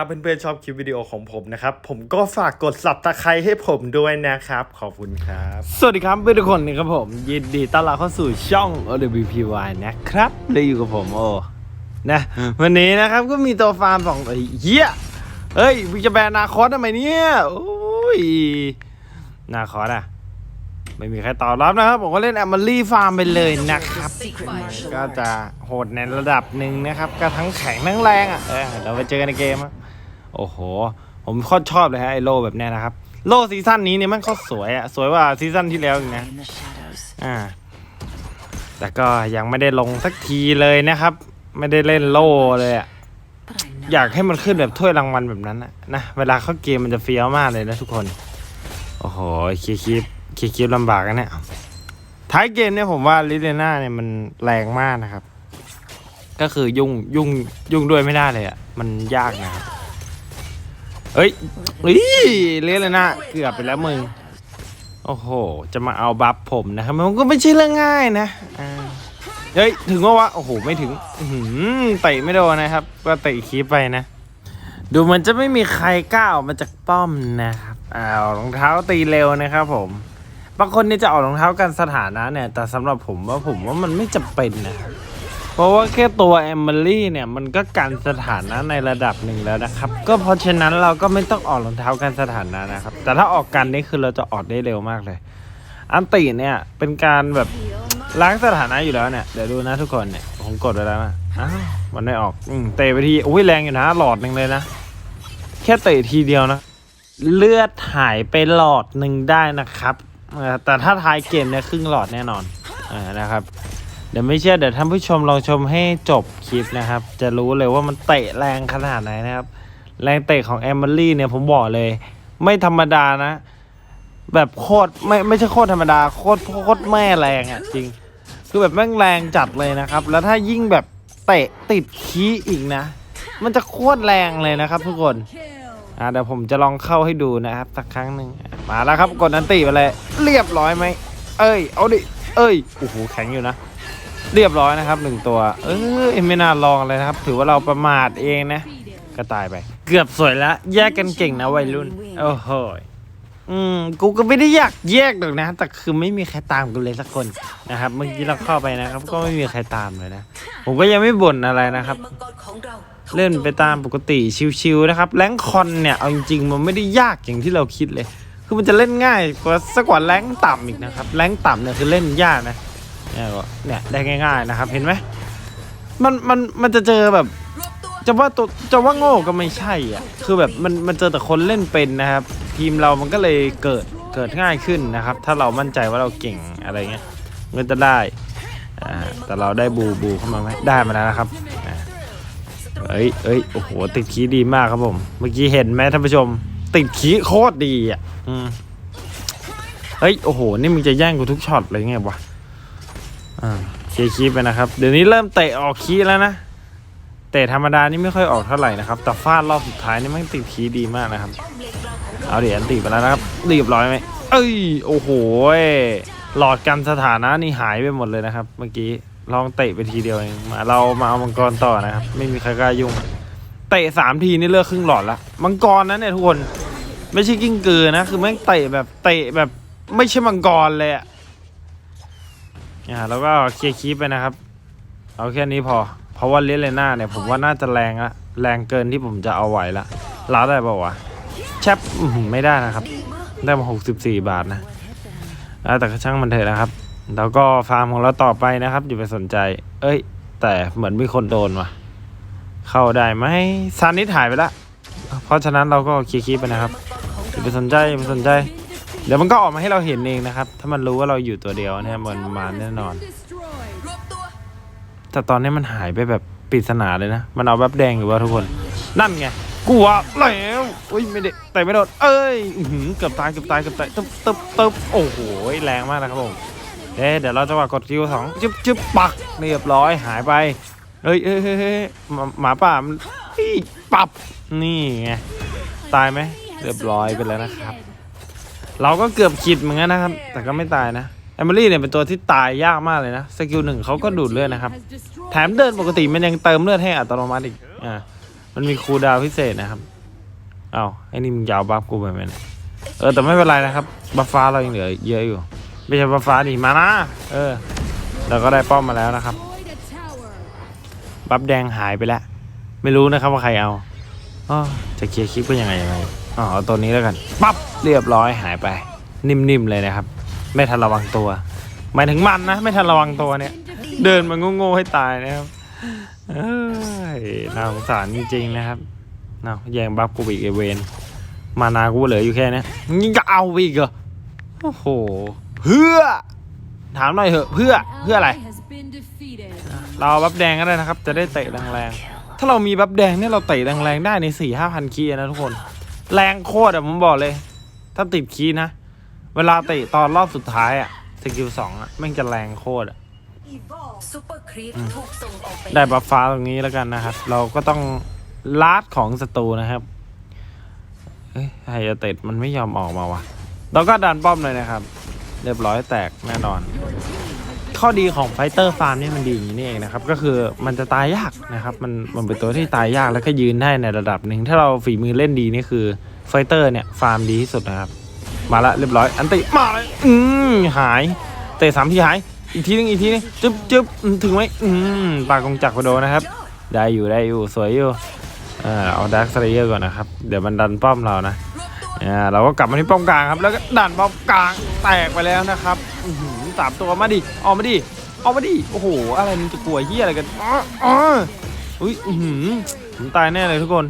ถ้าเพื่อนๆชอบคลิปวิดีโอของผมนะครับ ผมก็ฝากกดสับตะไคร้ให้ผมด้วยนะครับ ขอบคุณครับ สวัสดีครับเพื่อนทุกคนนะครับผม ยินดีต้อนรับเข้าสู่ช่อง OWPY นะครับได้อยู่กับผมโอนะวันนี้นะครับก็มีตัวฟาร์มสองตัวเฮียเฮ้ยมึงจะแบนนาคอสทำไมเนี่ยโอ้ยนาคอสอะไม่มีใครตอบรับนะครับ ผมก็เล่นแอมเบอรี่ฟาร์มไปเลยนะครับ ก็จะโหดในระดับหนึ่งนะครับ ก็ทั้งแข็งทั้งแรงอะเออเราไปเจอกันในเกมอะ โอ้โห ผมโคตรชอบเลยฮะไอโลแบบเนี้ยนะครับ โลซีซั่นนี้เนี่ยมันเขาสวยอะสวยกว่าซีซั่นที่แล้วอีกนะอ่าแต่ก็ยังไม่ได้ลงสักทีเลยนะครับ ไม่ได้เล่นโล่เลยอะอยากให้มันขึ้นแบบถ้วยรางวัลแบบนั้นนะนะเวลาเข้าเกมมันจะเฟี้ยวมากเลยนะทุกคน โอ้โหคีย์คีบคีย์คีบลำบากกันเนี่ยท้ายเกมเนี่ยผมว่าลิเดน่าเนี่ยมันแรงมากนะครับ ก็คือยุ่งยุ่งยุ่งด้วยไม่ได้เลยอะ มันยากนะครับ เฮ้ยเฮ้ยลิเดน่าเกือบไปแล้วมึง โอ้โห จะมาเอาบัฟผมนะครับ มันก็ไม่ใช่เรื่องง่ายนะอ่าเฮ้ย ถึงว่าวะ โอ้โห ไม่ถึงอื้อหือเตะไม่โดนนะครับ ก็เตะคีบไปนะ ดูมันจะไม่มีใครกล้าออกมาจากป้อมนะครับอ้าวรองเท้าตีเร็วนะครับผม บางคนเนี่ยจะออกรองเท้ากันสถานะเนี่ย แต่สำหรับผมว่าผมว่ามันไม่จำเป็นนะครับ เพราะว่าแค่ตัวแอมเบอรี่เนี่ยมันก็กันสถานะในระดับหนึ่งแล้วนะครับ ก็เพราะฉะนั้นเราก็ไม่ต้องออกรองเท้ากันสถานะนะครับ แต่ถ้าออกกันนี่คือเราจะออกได้เร็วมากเลย อันตีเนี่ยเป็นการแบบล้างสถานะอยู่แล้วเนี่ยเดี๋ยวดูนะทุกคนเนี่ยผมกดไว้แล้วนะอ้าวมันไม่ออกอืมเตะไปทีอุ้ยแรงอยู่นะ หลอดหนึ่งเลยนะ แค่เตะทีเดียวนะ เลือดหายไปหลอดหนึ่งได้นะครับแต่ถ้าทายเกมเนี่ยครึ่งหลอดแน่นอนนะครับ เดี๋ยวไม่เชื่อเดี๋ยวท่านผู้ชมลองชมให้จบคลิปนะครับ จะรู้เลยว่ามันเตะแรงขนาดไหนนะครับ แรงเตะของแอมเบอรี่เนี่ยผมบอกเลย ไม่ธรรมดานะ แบบโคตรไม่ไม่ใช่โคตรธรรมดาโคตรโคตรแม่แรงอะ่ะจริง คือแบบแม่งแรงจัดเลยนะครับ แล้วถ้ายิ่งแบบเตะติดคีอีกนะ มันจะโคตรแรงเลยนะครับ ทุกคนอ่าเดี๋ยวผมจะลองเข้าให้ดูนะครับสักครั้งหนึ่งมาแล้วครับกดอันติไปเลยเรียบร้อยไหมเอ้ยเอาดิเอ้ยโอ้โหแข็งอยู่นะ เรียบร้อยนะครับหนึ่งตัว เออไม่น่าลองเลยนะครับ ถือว่าเราประมาทเองนะ ก็ตายไป เกือบสวยแล้ว แยกกันเก่งนะวัยรุ่น โอ้โหอืมกูก็ไม่ได้อยากแยกหรอกนะ แต่คือไม่มีใครตามกูเลยสักคนนะครับ เมื่อกี้เราเข้าไปนะครับ ก็ไม่มีใครตามเลยนะ ผมก็ยังไม่บ่นอะไรนะครับ เล่นไปตามปกติชิวๆนะครับ แรงคอนเนี่ย เอาจริงๆมันไม่ได้ยากอย่างที่เราคิดเลย คือมันจะเล่นง่ายกว่าสักกว่าแรงต่ำอีกนะครับ แรงต่ำเนี่ยคือเล่นยากนะ เนี่ยก็เนี่ยได้ง่ายๆนะครับ เห็นไหมมันมันมันจะเจอแบบ จะว่าตัวจะว่าโง่ก็ไม่ใช่อะคือแบบมันมันเจอแต่คนเล่นเป็นนะครับ ทีมเรามันก็เลยเกิดเกิดง่ายขึ้นนะครับ ถ้าเรามั่นใจว่าเราเก่งอะไรเงี้ยมันจะได้อ่าแต่เราได้บูบูเข้ามาไหมได้มาแล้วนะครับอ่าเอ้ยเอ้ยโอ้โหติดขีดีมากครับผม เมื่อกี้เห็นไหมท่านผู้ชม ติดขีโคตรดีอะอืมเฮ้ยโอ้โหนี่มึงจะแย่งกูทุกช็อตเลยไงวะ อ่าเคลียร์คีไปนะครับ เดี๋ยวนี้เริ่มเตะออกคีแล้วนะ เตะธรรมดานี่ไม่ค่อยออกเท่าไหร่นะครับ แต่ฟาดรอบสุดท้ายนี่มันติดขีดีมากนะครับ เอาเดี๋ยวอันติไปแล้วนะครับ เรียบร้อยไหมเอ้ย โอ้โห หลอดกันสถานะนี่หายไปหมดเลยนะครับ เมื่อกี้ลองเตะไปทีเดียวเองมาเรามาเอามังกรต่อนะครับ ไม่มีใครกล้ายุ่ง เตะสามทีนี่เลือกครึ่งหลอดละมังกรนะเนี่ยทุกคน ไม่ใช่กิ้งกือนะ คือแม่งเตะแบบเตะแบบไม่ใช่มังกรเลยอะ อ่าแล้วก็เคลียร์คีปไปนะครับ เอาแค่นี้พอ เพราะว่าเลสเลน่าเนี่ยผมว่าน่าจะแรงอะแรงเกินที่ผมจะเอาไหวละล้าได้ป่าวะแชปไม่ได้นะครับ ได้มา 64 บาทนะแต่ก็ช่างมันเถอะนะครับ แล้วก็ฟาร์มของเราต่อไปนะครับอย่าไปสนใจ เอ้ย แต่เหมือนมีคนโดนว่ะ เข้าได้ไหมซานิสหายไปละเพราะฉะนั้นเราก็เคลียร์คลิปไปนะครับอย่าไปสนใจอย่าไปสนใจ เดี๋ยวมันก็ออกมาให้เราเห็นเองนะครับ ถ้ามันรู้ว่าเราอยู่ตัวเดียวเนี่ยมันมาแน่นอน แต่ตอนนี้มันหายไปแบบปริศนาเลยนะ มันเอาแบบแดงอยู่ว่าทุกคน นั่นไงกลัวแล้วอุ้ยไม่ได้แต่ไม่โดนเอ้ยเกือบตายเกือบตายเกือบตายตึ๊บตึ๊บตึ๊บโอ้โหแรงมากนะครับผมเอ๊เดี๋ยวเราจะว่ากดคิวสองจึ๊บจึ๊บปักเรียบร้อยหายไปเฮ้ยเฮ้ยเฮ้ยหมาป่ามันปับนี่ไงตายไหมเรียบร้อยไปแล้วนะครับ เราก็เกือบขิดเหมือนกันนะครับ แต่ก็ไม่ตายนะแอมเบอรี่เนี่ยเป็นตัวที่ตายยากมากเลยนะ สกิลหนึ่งเขาก็ดูดเลือดนะครับ แถมเดินปกติมันยังเติมเลือดให้อัตโนมัติอีก อ่า มันมีคูลดาวพิเศษนะครับ เอาไอ้นี่มึงยาวบัฟกูไปไหมเนี่ยเออแต่ไม่เป็นไรนะครับ บัฟฟ้าเรายังเหลือเยอะอยู่ ไม่ใช่บัฟฟ้าดิมานะ เออ เราก็ได้ป้อมมาแล้วนะครับ บัฟแดงหายไปแล้ว ไม่รู้นะครับว่าใครเอาอ๋อจะเคลียร์คลิปก็ยังไงยังไง อ๋อเอาตัวนี้แล้วกันปั๊บเรียบร้อยหายไป นิ่มๆเลยนะครับ ไม่ทันระวังตัวหมายถึงมันนะ ไม่ทันระวังตัวเนี่ย เดินมาโง่ๆให้ตายนะครับเอ้ยน่าสงสารจริงๆนะครับเนาะแย่งบัฟกูอีกไอเวนมานากูเหลืออยู่แค่นี้ยยิ่งจะเอาอีกเหรอโอ้โหเพื่อ ถามหน่อยเหอะเพื่อเพื่ออะไร เราบัฟแดงก็ได้นะครับ จะได้เตะแรงๆถ้าเรามีบัฟแดงเนี่ยเราเตะแรงๆได้ในสี่ห้าพันคีย์นะทุกคน แรงโคตรอะผมบอกเลย ถ้าติดคีย์นะ เวลาเตะตอนรอบสุดท้ายอะสกิลสองอะแม่งจะแรงโคตรอะซูเปอร์ครีปถูกส่งออกไปได้บัฟฟ้าตรงนี้แล้วกันนะครับ เราก็ต้องลาดของศัตรูนะครับเฮ้ยไฮยาเต็ดมันไม่ยอมออกมาวะเราก็ดันป้อมเลยนะครับ เรียบร้อยแตกแน่นอน ข้อดีของไฟเตอร์ฟาร์มนี่มันดีอย่างนี้นี่เองนะครับ ก็คือมันจะตายยากนะครับ มันมันเป็นตัวที่ตายยากแล้วก็ยืนได้ในระดับหนึ่ง ถ้าเราฝีมือเล่นดีนี่คือไฟเตอร์เนี่ยฟาร์มดีที่สุดนะครับ มาละเรียบร้อย อันติมาเลยอืมหาย เตะสามทีหาย อีกทีนึงอีกทีนึงจึ๊บจึ๊บถึงไหมอืมปากกงจักรไปโดนนะครับ ได้อยู่ได้อยู่สวยอยู่เอ่าเอาดักสไลเยอร์ก่อนนะครับ เดี๋ยวมันดันป้อมเรานะอ่าเราก็กลับมาที่ป้อมกลางครับ แล้วก็ดันป้อมกลางแตกไปแล้วนะครับอื สามตัวมาดิออกมาดิออกมาดิโอ้โห อะไรมึงจะกลัวเฮียอะไรกันอ๋ออ๋ออุ้ยอื้อหือผมตายแน่เลยทุกคน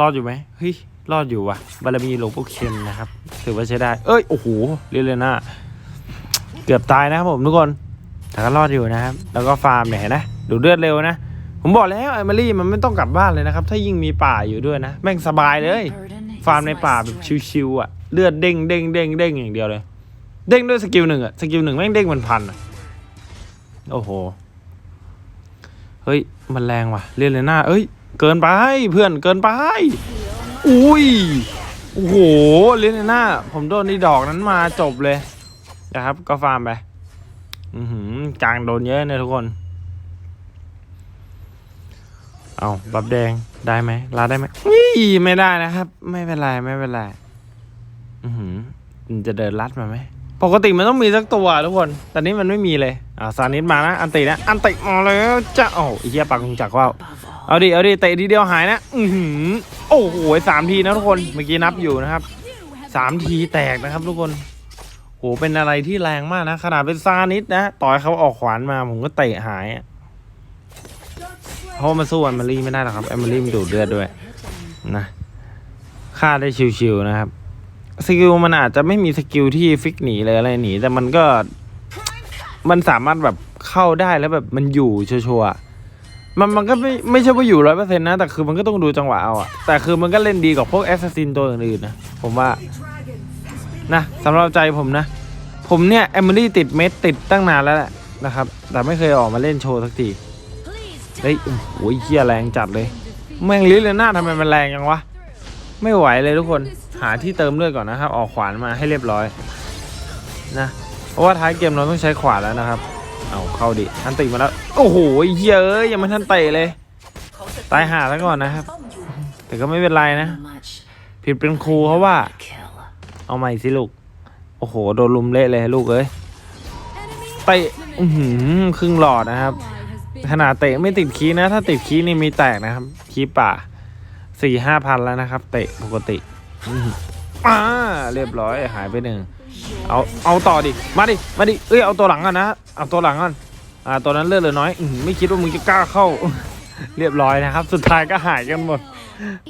รอดอยู่ไหมเฮ้ยรอดอยู่ว่ะบารมีหลวงปู่เคนนะครับ ถือว่าใช้ได้ เอ้ยโอ้โหเรียนเลยนะเกือบตายนะครับผมทุกคนแต่ก็รอดอยู่นะครับ แล้วก็ฟาร์มเนี่ยเห็นนะดูเลือดเร็วนะผมบอกแล้วไอมารี่มันไม่ต้องกลับบ้านเลยนะครับ ถ้ายิ่งมีป่าอยู่ด้วยนะ แม่งสบายเลย ฟาร์มในป่าแบบชิวๆอะ เลือดเด้งเด้งเด้งเด้งอย่างเดียวเลย เด้งด้วยสกิลหนึ่งอะสกิลหนึ่งแม่งเด้งมันพันอะโอ้โห เฮ้ย มันแรงว่ะเรียนเลยหน้า เอ้ย เกินไปเพื่อนเกินไป อุ้ย โอ้โหเรียนเลยหน้า ผมโดนนี่ดอกนั้นมาจบเลยนะครับ ก็ฟาร์มไป อือหือกลางโดนเยอะเนี่ยทุกคน เอาบับแดงได้ไหมลาได้ไหมไม่ได้นะครับ ไม่เป็นไรไม่เป็นไร อือหือมันจะเดินลัดมาไหม ปกติมันต้องมีสักตัวทุกคน แต่นี้มันไม่มีเลย อ่าซานิสมานะ อันตินะ อันติมาแล้วจะโอ้ไอ้เหี้ยปากงจักรว่าวเอาดิ เอาดิ เตะทีเดียวหายนะ อือหือ โอ้โหสามทีนะทุกคน เมื่อกี้นับอยู่นะครับสามทีแตกนะครับทุกคนโห เป็นอะไรที่แรงมากนะ ขนาดเป็นซานิสนะ ต่อยเขาออกขวานมา ผมก็เตะหายเพราะว่าสู้แอมเบอรี่ไม่ได้หรอกครับแอมเบอรี่มันดูดเลือดด้วย นะฆ่าได้ชิวๆนะครับ สกิลมันอาจจะไม่มีสกิลที่ฟิกหนีเลยอะไรหนี แต่มันก็มันสามารถแบบเข้าได้แล้วแบบมันอยู่ชัวร์ๆมันมันก็ไม่ไม่ใช่ว่าอยู่ร้อยเปอร์เซ็นต์นะ แต่คือมันก็ต้องดูจังหวะเอาอะแต่คือมันก็เล่นดีกว่าพวกแอสซัสซินตัวอื่นๆนะ ผมว่านะสำหรับใจผมนะ ผมเนี่ยแอมเบอรี่ติดเม็ดติดตั้งนานแล้วแหละนะครับ แต่ไม่เคยออกมาเล่นโชว์สักที เฮ้ย โอ้โหเฮียแรงจัดเลย แม่งลิ้นเลยหน้าทำไมมันแรงยังวะ ไม่ไหวเลยทุกคน หาที่เติมเลือดก่อนนะครับ ออกขวานมาให้เรียบร้อยนะเพราะว่าท้ายเกมเราต้องใช้ขวานแล้วนะครับ เอาเข้าดิอันติมาแล้ว โอ้โหเยอ้ยยังไม่ทันเตะเลย ตายหาแล้วก่อนนะครับ แต่ก็ไม่เป็นไรนะ ผิดเป็นครูเพราะว่า เอาใหม่สิลูก โอ้โหโดนลุมเละเลยลูกเอ้ยเตะอื้อหือครึ่งหลอดนะครับ ขนาดเตะไม่ติดคีนะ ถ้าติดคีนี่มีแตกนะครับ คีป่าสี่ห้าพันแล้วนะครับ เตะปกติ อ่าเรียบร้อยหายไปหนึ่งเอาเอาต่อดิมาดิมาดิเอ้ยเอาตัวหลังก่อนนะเอาตัวหลังก่อนอ่าตัวนั้นเลือดเหลือน้อยอไม่คิดว่ามึงจะกล้าเข้า เรียบร้อยนะครับ สุดท้ายก็หายกันหมด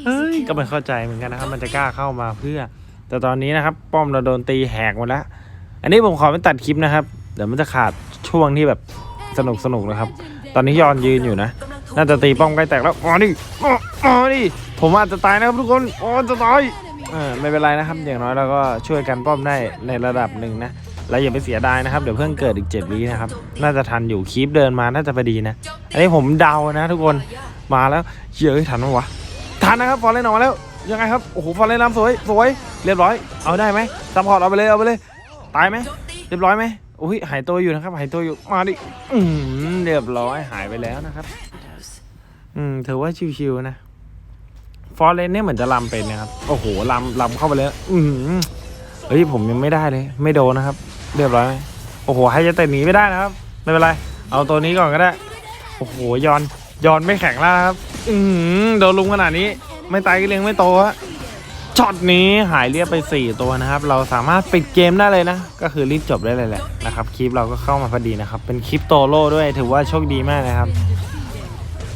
เฮ้ยก็ไม่เข้าใจเหมือนกันนะครับ มันจะกล้าเข้ามาเพื่อ แต่ตอนนี้นะครับ ป้อมเราโดนตีแหกหมดแล้วอันนี้ผมขอไม่ตัดคลิปนะครับ เดี๋ยวมันจะขาดช่วงที่แบบสนุกสนุกนะครับ ตอนนี้ยอนยืนอยู่นะ น่าจะตีป้อมใกล้แตกแล้วอ๋อดิอ๋ออ๋อดิผมอาจจะตายนะครับทุกคนอ๋อจะตาย เออไม่เป็นไรนะครับ อย่างน้อยเราก็ช่วยกันป้อมได้ในระดับหนึ่งนะแล้วอย่าไปเสียดายนะครับเดี๋ยวเพิ่งเกิดอีกเจ็ดวินะครับ น่าจะทันอยู่คีปเดินมาน่าจะพอดีนะ อันนี้ผมเดานะทุกคนมาแล้วเชื่อเอ้ยทันไหมวะทันนะครับฟอร์เรนออกมาแล้วยังไงครับโอ้โหฟอร์เรนนำสวยสวยเรียบร้อย เอาได้ไหมซัพพอร์ตเอาไปเลยเอาไปเลยตายไหมเรียบร้อยไหมอุ้ยหายตัวอยู่นะครับ หายตัวอยู่มาดิอืมเรียบร้อยหายไปแล้วนะครับ อืมถือว่าชิวๆนะ อร์เรนเนี่ยเหมือนจะลำเป็นนะครับ โอ้โหลำลำเข้าไปเลย อือหือเฮ้ยผมยังไม่ได้เลย ไม่โดนนะครับ เรียบร้อย โอ้โหให้จะเตะหนีไม่ได้นะครับ ไม่เป็นไร เอาตัวนี้ก่อนก็ได้ โอ้โหยอนยอนไม่แข็งแล้วครับ อือหือโดนลุมขนาดนี้ ไม่ตายก็เลี้ยงไม่โตฮะช็อตนี้หายเรียบไป 4 ตัวนะครับ เราสามารถปิดเกมได้เลยนะ ก็คือรีบจบได้เลยแหละนะครับ คลิปเราก็เข้ามาพอดีนะครับ เป็นคลิปโตโร่ด้วย ถือว่าโชคดีมากนะครับ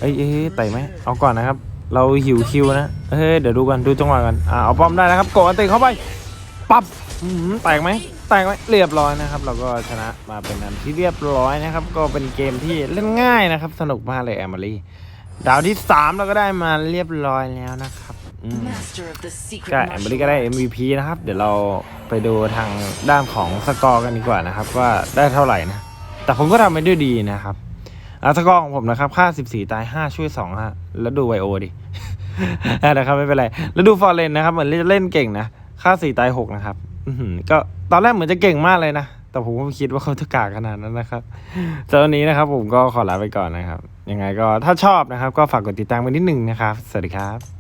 เอ้ยเอ้ยไต่ไหมเอาก่อนนะครับ เราหิวคิวนะ เฮ้ย เดี๋ยวดูกันดูจังหวะกัน อ่าเอาป้อมได้นะครับกดอันติเข้าไป ปั๊บอื้อหือแตกไหมแตกไหมเรียบร้อยนะครับ เราก็ชนะมาเป็นอันที่เรียบร้อยนะครับ ก็เป็นเกมที่เล่นง่ายนะครับ สนุกมากเลยแอม a รี่ดาวที่ 3 เราก็ได้มาเรียบร้อยแล้วนะครับอืม Master of the Secret ก็แอมเบอรี่ก็ได้ MVP นะครับ เดี๋ยวเราไปดูทางด้านของสกอร์กันดีกว่านะครับ ว่าได้เท่าไหร่นะ แต่ผมก็ทำไปด้วยดีนะครับ อะสกอร์ของผมนะครับ ค่า 14 ตาย 5 ช่วย 2 ฮะ แล้วดูไวโอดินะครับไม่เป็นไร แล้วดูฟอร์เรนนะครับ เหมือนเล่นเก่งนะ ค่า 4 ตาย 6 นะครับอืก็ตอนแรกเหมือนจะเก่งมากเลยนะ แต่ผมก็ไม่คิดว่าเขาจะกากขนาดนั้นนะครับสำหรับวันนี้นะครับผมก็ขอลาไปก่อนนะครับ ยังไงก็ถ้าชอบนะครับ ก็ฝากกดติดตามกันนิดนึงนะครับ สวัสดีครับ